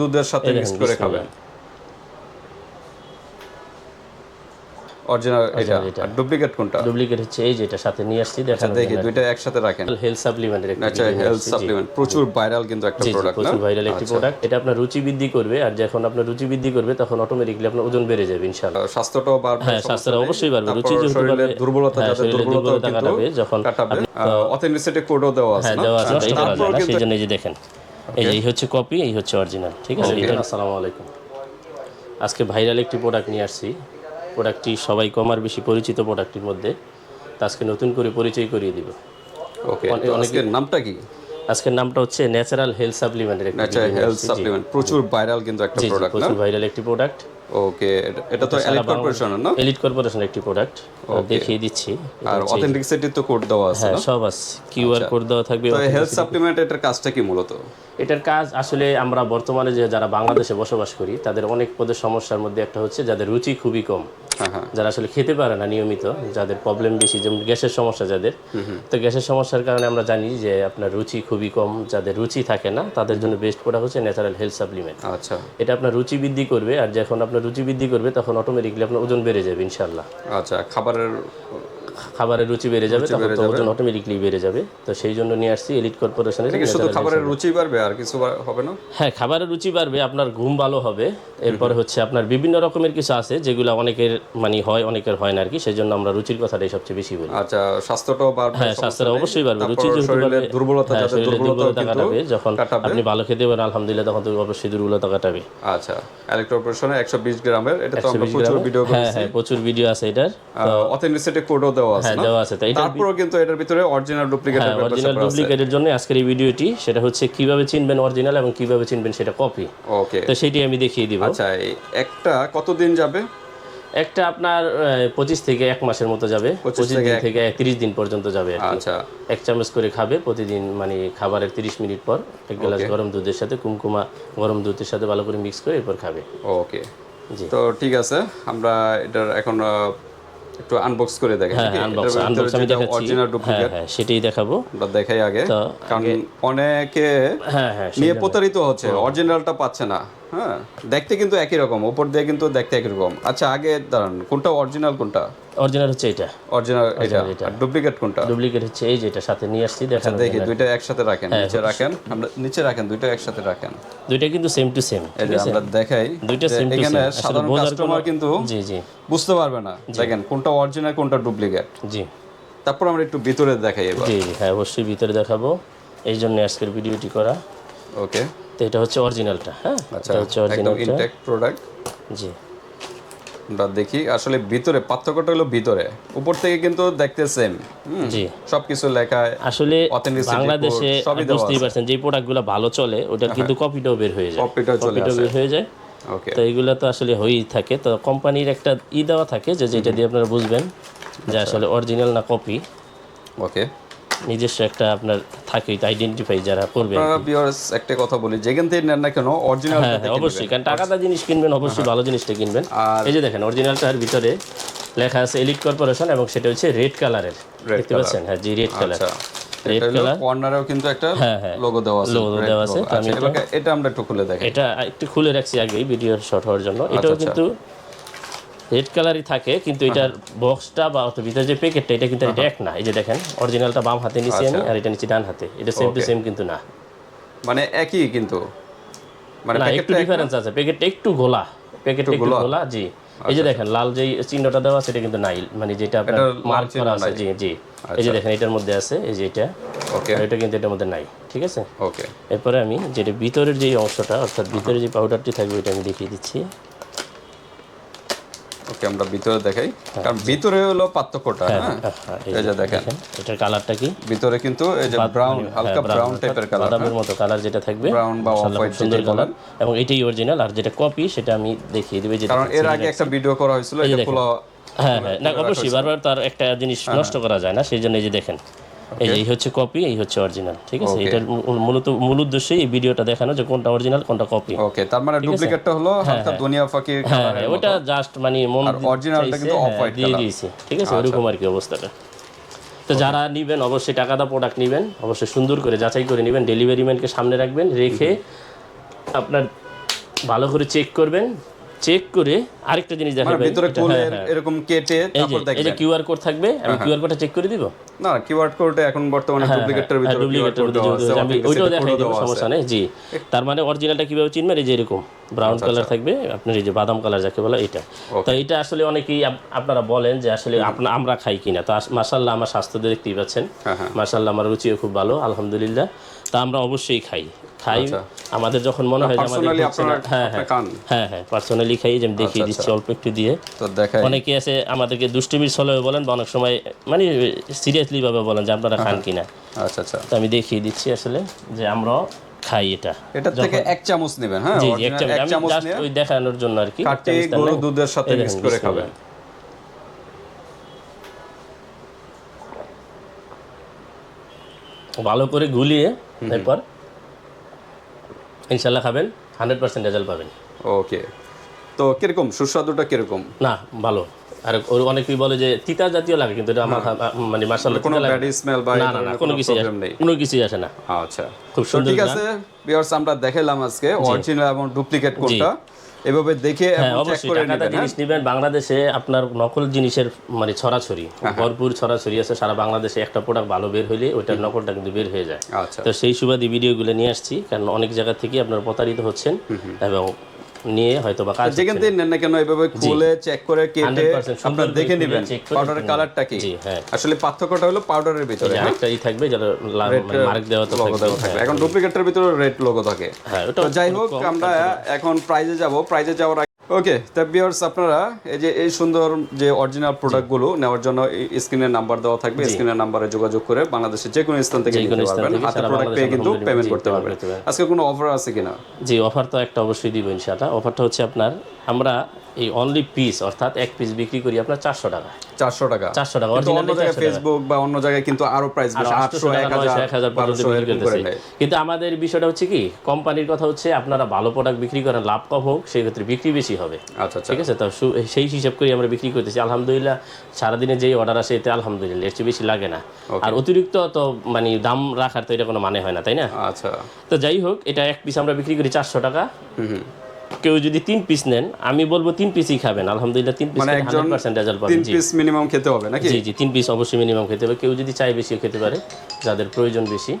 দুধের সাথে মিক্স করে খাবেন। অরিজিনাল এটা। এটা। আর ডুপ্লিকেট কোনটা? ডুপ্লিকেট হচ্ছে এই যেটা সাথে নিয়ে আসছি দেখানো দেখি দুইটা একসাথে রাখেন। হেলথ সাপ্লিমেন্টের একটা আচ্ছা হেলথ সাপ্লিমেন্ট প্রচুর ভাইরাল কিন্তু একটা প্রোডাক্ট না? প্রচুর ভাইরাল একটি আচ্ছা। প্রোডাক্ট এটা আপনার রুচি বৃদ্ধি করবে আর যখন আপনার রুচি বৃদ্ধি করবে তখন অটোমেটিকলি আপনার ওজন বেড়ে যাবে ইনশাআল্লাহ। স্বাস্থ্যটাও বাড়বে হ্যাঁ স্বাস্থ্যটা অবশ্যই বাড়বে রুচি যেহেতু বাড়বে দুর্বলতা হ্যাঁ, শরীরের দুর্বলতা কাটাবে যখন অথেন্টিসিটি কোডও দেওয়া আছে হ্যাঁ না? দেওয়া আছে আচ্ছা, এটা করা তারপর যায় না কিন্তু সেই জন্য এই যে দেখেন। এই এই হচ্ছে কপি এই হচ্ছে অরিজিনাল ঠিক আছে? আসসালামু আলাইকুম। আজকে ভাইরাল একটি প্রোডাক্ট নিয়ে আসছি। প্রোডাক্টটি সবাই কমার বেশি পরিচিত প্রোডাক্টটির মধ্যে। তা আজকে নতুন করে পরিচয় করিয়ে দিব। ওকে অনেকের নামটা কি? আজকের নামটা হচ্ছে ন্যাচারাল হেলথ সাপ্লিমেন্টের একটি আচ্ছা video নিয়ে হেলথ সাপ্লিমেন্ট। প্রচুর ভাইরাল কিন্তু একটা প্রোডাক্ট না? প্রচুর ভাইরাল একটি প্রোডাক্ট ওকে এটা তো এলিট কর্পোরেশন না? এলিট কর্পোরেশন একটি প্রোডাক্ট দেখিয়ে দিচ্ছি। আর অথেন্টিসিটি তো কোড দেওয়া আছে হ্যাঁ সব আছে। কিউআর কোড দেওয়া থাকবে তো হেলথ সাপ্লিমেন্ট এটার কাজটা কি মূলত? এটার কাজ আসলে আমরা বর্তমানে যে যারা বাংলাদেশে বসবাস করি তাদের অনেক পদের সমস্যার মধ্যে একটা হচ্ছে যাদের রুচি খুবই কম। যারা আসলে খেতে পারে না নিয়মিত যাদের প্রবলেম বেশি যেমন গ্যাসের সমস্যা যাদের তো গ্যাসের সমস্যার কারণে আমরা জানি যে আপনার রুচি খুবই কম যাদের রুচি থাকে না তাদের জন্য বেস্ট প্রোডাক্ট হচ্ছে ন্যাচারাল হেলথ সাপ্লিমেন্ট আচ্ছা। এটা আপনার রুচি বৃদ্ধি করবে আর যখন আপনার রুচি বৃদ্ধি করবে তখন অটোমেটিকলি আপনার ওজন বেড়ে যাবে ইনশাল্লাহ আচ্ছা খাবারের খাবারের রুচি বেড়ে যাবে তখন তো ওজন অটোমেটিকলি বেড়ে যাবে। তো সেই জন্য নিয়ে আসছি এলিট কর্পোরেশনের শুধু খাবারের রুচি বাড়বে আর কিছু হবে না? হ্যাঁ খাবারের রুচি বাড়বে আপনার ঘুম ভালো হবে। এরপরে হচ্ছে আপনার বিভিন্ন রকমের কিছু আছে যেগুলো অনেকের মানে হয় অনেকের হয় না আর কি সেই জন্য আমরা রুচির কথাটাই সবচেয়ে বেশি বলি। আচ্ছা স্বাস্থ্যটাও বাড়বে হ্যাঁ স্বাস্থ্যটা অবশ্যই বাড়বে রুচি যেহেতু দুর্বলতা হ্যাঁ, যাদের শরীরের দুর্বলতা কাটাবে যখন আপনি ভালো খেতে পারেন আলহামদুলিল্লাহ তখন তো অবশ্যই দুর্বলতা কাটাবে। আচ্ছা এলিট কর্পোরেশনে 120 গ্রামের এটা তো আমরা প্রচুর। ভিডিও হ্যাঁ করেছি। হ্যাঁ প্রচুর ভিডিও আছে এটার। অথেন্টিসিটি কোডও দেওয়া আছে হ্যাঁ দেওয়া আছে। তাই তারপরেও কিন্তু এটার ভিতরে অরিজিনাল ডুপ্লিকেটের ব্যাপার অরিজিনাল ডুপ্লিকেটের জন্য আজকের এই ভিডিওটি সেটা হচ্ছে কীভাবে চিনবেন অরিজিনাল এবং কীভাবে চিনবেন সেটা কপি ওকে তো সেটি আমি দেখিয়ে দিব। আচ্ছা একটা কতদিন যাবে? একটা আপনার পঁচিশ থেকে এক মাসের মতো যাবে। পঁচিশ দিন থেকে তিরিশ দিন পর্যন্ত যাবে আচ্ছা। এক চামচ করে খাবে প্রতিদিন মানে খাবারের তিরিশ মিনিট পর। এক গ্লাস গরম দুধের সাথে কুমকুমা গরম দুধের সাথে ভালো করে মিক্স করে এরপর খাবে। ওকে জি। তো ঠিক আছে আমরা এটার এখন একটু আনবক্স করে দেখেন হ্যাঁ আনবক্স আনবক্স আমি দেখাচ্ছি। অরিজিনাল হ্যাঁ ডুপ্লিকেট হ্যাঁ সেটাই দেখাবো। আমরা দেখাই আগে কারণ অনেকে হ্যাঁ হ্যাঁ নিয়ে প্রতারিত হচ্ছে অরিজিনালটা পাচ্ছে না। হ্যাঁ দেখতে কিন্তু একই রকম উপর দিয়ে কিন্তু দেখতে একই রকম। আচ্ছা আগে দাঁড়ান কোনটা অরিজিনাল কোনটা? অরিজিনাল হচ্ছে এটা। অরিজিনাল এটা। আর ডুপ্লিকেট কোনটা? ডুপ্লিকেট হচ্ছে এই যেটা সাথে নিয়ে আসছি দেখানো দেখি দুইটা একসাথে রাখেন হ্যাঁ, নিচে রাখেন আমরা নিচে রাখেন দুইটা একসাথে রাখেন। দুইটা কিন্তু সেম টু সেম এই যে আমরা দেখাই দুইটা যে সেম টু সেম সাধারণ কাস্টমার কিন্তু জি জি। বুঝতে পারবে না। দেখেন কোনটা অরিজিনাল কোনটা ডুপ্লিকেট জি। তারপর আমরা একটু ভিতরে দেখাই এবার। জি জি হ্যাঁ অবশ্যই ভিতরে দেখাবো। এই জন্য আজকের ভিডিওটি করা। ওকে তো এটা হচ্ছে অরিজিনালটা হ্যাঁ? আচ্ছা হচ্ছে একদম অরিজিনালটা ইনটেক্ট প্রোডাক্ট জি। আমরা দেখি আসলে ভিতরে পার্থক্যটা হলো ভিতরে। উপর থেকে কিন্তু দেখতে সেম জি। সবকিছু লেখায় আসলে বাংলাদেশে বুঝতেই পারছেন যে প্রোডাক্টগুলো ভালো চলে ওটার কিন্তু কপিটাও বের হয়ে যায়। কপিটাও বের হয়ে যায়। ওকে তো এইগুলো তো আসলে হয়েই থাকে। তো কোম্পানির একটা ই দেওয়া থাকে যে যেটা দিয়ে আপনারা বুঝবেন যে আসলে অরিজিনাল না কপি ওকে নিজস্ব একটা আপনার থাকে আইডেন্টিফাই যারা করবে ভিউয়ার্স একটা কথা বলি যেখান থেকে নেন না কেন অরিজিনাল হ্যাঁ হ্যাঁ অবশ্যই কারণ টাকাটা জিনিস কিনবেন অবশ্যই ভালো জিনিসটা কিনবেন। আর- এই যে দেখেন অরিজিনালটার ভিতরে লেখা আছে এলিট কর্পোরেশন এবং সেটা হচ্ছে রেড কালারের দেখতে পাচ্ছেন? হ্যাঁ জি রেড কালার আচ্ছা রেড কালার কর্নারেও কিন্তু একটা হ্যাঁ, হ্যাঁ। লোগো দেওয়া আছে red দেওয়া আছে, আচ্ছা এটা আমরা একটু খুলে দেখি। এটা একটু খুলে রাখছি আগেই ভিডিও শর্ট হওয়ার জন্য। এটাও আচ্ছা। কিন্তু রেড কালারই থাকে কিন্তু এটার বক্সটা বা অত ভিতরে যে প্যাকেটটা এটা কিন্তু এটা এক না। এই যে দেখেন অরিজিনালটা বাম হাতে আচ্ছা। আমি আর এটা নিচ্ছি ডান হাতে। এটা সেম টু সেম কিন্তু না। মানে একই কিন্তু? মানে একটু ডিফারেন্স আছে। প্যাকেটটা একটু গোলা। প্যাকেটটা একটু গোলা? জি। এই যে দেখেন লাল যে চিহ্নটা দেওয়া আছে এটা কিন্তু নাই। মানে যেটা আপনার মার্ক করা আছে জি জি। এই যে দেখেন এটার মধ্যে আছে এই যে এটা। ওকে আর এটা কিন্তু এটার মধ্যে নাই ঠিক আছে? ওকে এরপরে আমি যেটা ভিতরের যে অংশটা অর্থাৎ ভিতরে যে পাউডারটি থাকবে ওইটা আমি দেখিয়ে দিচ্ছি। ওকে আমরা ভিতরে দেখাই। কারণ ভিতরে হলো পার্থক্যটা হ্যাঁ হ্যাঁ, এই এই যে দেখেন। এটার কালারটা কি? ভিতরে কিন্তু এই যে ব্রাউন হালকা ব্রাউন টাইপের কালার বাদামের মতো কালার যেটা থাকবে ব্রাউন বা অফ হোয়াইট সুন্দর কালার এবং এটাই অরিজিনাল আর যেটা কপি সেটা আমি দেখিয়ে দেব যেটা কারণ এর আগে একটা ভিডিও করা হয়েছিল এটা পুরো হ্যাঁ হ্যাঁ না অবশ্যই বারবার তার একটা জিনিস হ্যাঁ, নষ্ট করা যায় না সেই জন্য এই যে দেখেন। এই হচ্ছে কপি এই হচ্ছে অরিজিনাল ঠিক আছে? এটার মূলত মূল উদ্দেশ্যই এই ভিডিওটা দেখানো যে কোনটা অরিজিনাল কোনটা কপি ওকে তার মানে ডুপ্লিকেটটা হলো হালকা দুনিয়া ফাকির হ্যাঁ কালার হ্যাঁ ওটা জাস্ট মানে মন আর originalটা কিন্তু হ্যাঁ, off-white দিয়ে। দিয়েছি ঠিক আছে? ওরকম আর কি অবস্থাটা। তো যারা নিবেন অবশ্যই টাকাদা প্রোডাক্ট নিবেন অবশ্যই সুন্দর করে যাচাই করে নেবেন ডেলিভারি ম্যানকে সামনে রাখবেন রেখে আপনার ভালো করে চেক করবেন চেক করে আরেকটা জিনিস মানে দেখাবেন ভিতরে খুলে হ্যাঁ, হ্যাঁ। এরকম কেটে এই যে এই যে কিউআর কোড থাকবে আমি কিউআর কোডটা চেক করে দিব। না কিওয়ার্ড কোডে এখন বর্তমানে ডুপ্লিকেটের ভিতরে কিওয়ার্ড ডুপ্লিকেটের আছে আমি ওইটাও দেখাই দিব সমস্যা নেই জি। তার মানে অরিজিনালটা কীভাবে চিনবেন? এই যে এরকম ব্রাউন আচ্ছা, কালার থাকবে আপনার এই যে বাদাম কালার যাকে বলে এটা তো এটা আসলে অনেকেই আপনারা বলেন যে আসলে আপনা আমরা খাই কিনা। তো মাসাল্লাহ আমার স্বাস্থ্য দেখতেই পাচ্ছেন। হ্যাঁ, হ্যাঁ। আমার রুচিও খুব ভালো আলহামদুলিল্লাহ। তা আমরা অবশ্যই খাই। খাই। আমাদের যখন মনে হয় যে আমাদের আপনারা হ্যাঁ হ্যাঁ। হ্যাঁ হ্যাঁ পার্সোনালি খাই যে দেখিয়ে আচ্ছা, দিচ্ছি অল্প একটু দিয়ে। অনেকে আছে আমাদেরকে দুষ্টুমির ছলেও বলেন বা অনেক সময় মানে সিরিয়াসলি ভাবে বলেন যে আপনারা খান কিনা। আচ্ছা আচ্ছা। তো আমি দেখিয়ে দিচ্ছি আসলে যে আমরা খাই এটা। এটা থেকে এক চামচ নেবেন হ্যাঁ জি এক চামচ। ওই দেখানোর জন্য আর কি কাটে দুধের সাথে মিক্স করে খাবেন। ভালো করে গুলিয়ে এরপর ইনশাল্লাহ খাবেন হান্ড্রেড পার্সেন্ট রেজাল্ট পাবেন। ওকে। তো কীরকম? সুস্বাদুটা কীরকম? না ভালো। আর ওর অনেকেই বলে যে তিতা জাতীয় লাগে কিন্তু এটা আমার মানে মাশাআল্লাহ কোনো ব্যাড স্মেল বা না না কোনো কিছু নেই। কোনো কিছু আসে না। আচ্ছা। খুব সুন্দর ঠিক আছে ভিউয়ার্স আমরা দেখাইলাম আজকে অরিজিনাল এবং ডুপ্লিকেট কোনটা এভাবে দেখে হ্যাঁ টাকাটা জিনিস নেবেন। বাংলাদেশে আপনার নকল জিনিসের মানে ছড়াছড়ি হ্যাঁ, ভরপুর ছড়াছড়ি আছে। সারা বাংলাদেশে একটা প্রোডাক্ট ভালো বের হইলে ওইটার নকলটা কিন্তু বের হয়ে যায়। আচ্ছা। তো সেই সুবাদে ভিডিওগুলো নিয়ে আসছি কারণ অনেক জায়গা থেকে আপনার প্রতারিত হচ্ছেন এবং নিয়ে হয়তো বা কাজ যেখান থেকে নেন না কেন এভাবে খুলে চেক করে কেটে আপনারা দেখে নেবেন পাউডারের কালারটা কি। হ্যাঁ। আসলে পার্থক্যটা হলো পাউডারের ভিতরে একটা আরেকটা ই থাকবে যেটা মার্ক দেওয়া তো থাকবে এখন ডুপ্লিকেটের ভিতরে রেড লোগো থাকে। হ্যাঁ তো যাই হোক আমরা এখন প্রাইজে যাব। প্রাইজে যাওয়ার ওকে তা আপনারা এই যে এই সুন্দর যে অরিজিনাল প্রোডাক্টগুলো নেওয়ার জন্য স্ক্রিনের নাম্বার দেওয়া থাকবে স্ক্রিনের নাম্বারে যোগাযোগ করে বাংলাদেশের যে কোনো স্থান থেকে নিতে পারবেন। হাতে প্রোডাক্ট পেয়ে কিন্তু পেমেন্ট করতে পারবেন। আজকে কোনো অফার আছে কিনা? জি অফার তো একটা অবশ্যই দিব ইনশাআল্লাহ। অফারটা হচ্ছে আপনার আমরা এই অনলি পিস অর্থাৎ এক পিস বিক্রি করি আপনার চারশো টাকা। চারশো টাকা। চারশো টাকা অন্য জায়গায় ফেসবুক বা অন্য জায়গায় কিন্তু আরও প্রাইস আটশো এক হাজার পর্যন্ত বিক্রি করতেছে। কিন্তু আমাদের বিষয়টা হচ্ছে কি কোম্পানির কথা হচ্ছে আপনারা ভালো প্রোডাক্ট বিক্রি করেন লাভ কম হোক সেই ক্ষেত্রে বিক্রি বেশি হবে। আচ্ছা আচ্ছা। ঠিক আছে? তো সেই হিসাব করে আমরা বিক্রি করতেছি। আলহামদুলিল্লাহ সারাদিনে যেই অর্ডার আসে এতে আলহামদুলিল্লাহ এর বেশি লাগে না। আর অতিরিক্ত তো মানে দাম রাখার তো এটা কোনো মানে হয় না তাই না? আচ্ছা। তো যাই হোক এটা এক পিস আমরা বিক্রি করি চারশো টাকা। হুম। কেউ যদি তিন পিস নেন আমি বলব তিন পিসই খাবেন। আলহামদুলিল্লাহ তিন পিস মানে একজন পার্সেন্ট রেজাল্ট পাবেন। তিন পিস মিনিমাম খেতে হবে নাকি? জি জি তিন পিস অবশ্যই মিনিমাম খেতে হবে। কেউ যদি চাই বেশি খেতে পারে যাদের প্রয়োজন বেশি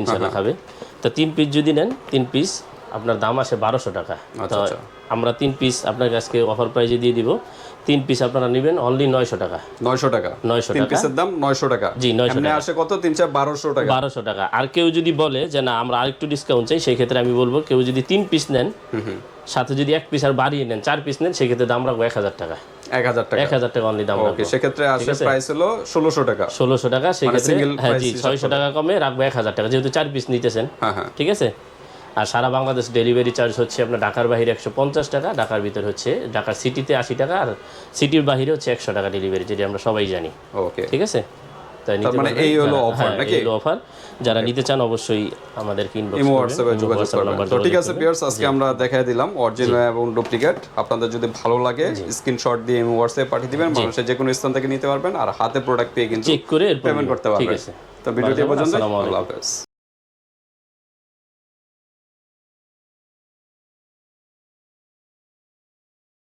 ইনশাআল্লাহ খাবে। তো তিন পিস যদি নেন তিন পিস আপনার দাম আসে বারোশো টাকা। আচ্ছা, আচ্ছা। আমরা তিন পিস আপনার কাছকে অফার প্রাইজে দিয়ে দিব। তিন পিস আপনারা নেবেন অনলি নয়শো টাকা। নয়শো টাকা। নয়শো তিন টাকা। পিসের দাম নয়শো টাকা। জি, 900 এমনি আসে কত? তিন চার বারোশো টাকা। বারোশো টাকা। আর কেউ যদি বলে যে না আমরা আরেকটু ডিসকাউন্ট চাই সেই ক্ষেত্রে আমি বলব কেউ যদি তিন পিস নেন সাথে যদি এক পিস আর বাড়িয়ে নেন চার পিস নেন সেক্ষেত্রে দাম রাখব এক হাজার টাকা। এক হাজার টাকা। এক হাজার টাকা অনলি দাম ওকে সেক্ষেত্রে আসে প্রাইস হলো ষোলোশো টাকা। ষোলোশো টাকা সেক্ষেত্রে হ্যাঁ জি ছয়শো টাকা কমে রাখব এক হাজার টাকা যেহেতু চার পিস নিতেছেন। হ্যাঁ হ্যাঁ। ঠিক আছে? আর সারা বাংলাদেশ ডেলিভারি চার্জ হচ্ছে আপনার ঢাকার বাইরে একশো পঞ্চাশ টাকা ঢাকার ভিতর হচ্ছে ঢাকার সিটিতে আশি টাকা আর সিটির বাইরে হচ্ছে একশো টাকা ডেলিভারি যেটা আমরা সবাই জানি। ওকে ঠিক আছে? তাই নিতে মানে এই হলো যারা- হ্যাঁ, নাকি? এই হলো অফার যারা নিতে চান অবশ্যই আমাদেরকে ইনবক্স ইমো হোয়াটসঅ্যাপে যোগাযোগ করবেন। তো ঠিক আছে পিয়ার্স আজকে আমরা দিলাম অরিজিনাল এবং ডুপ্লিকেট আপনাদের যদি ভালো লাগে স্ক্রিনশট দিয়ে ইমো হোয়াটসঅ্যাপে পাঠিয়ে দিবেন মানুষের যে কোনো স্থান থেকে নিতে পারবেন আর হাতে প্রোডাক্ট পেয়ে কিন্তু চেক করে পেমেন্ট করতে ঠিক পারবেন আছে। তো ভিডিওটি পর্যন্ত আল্লাহ হাফেজ।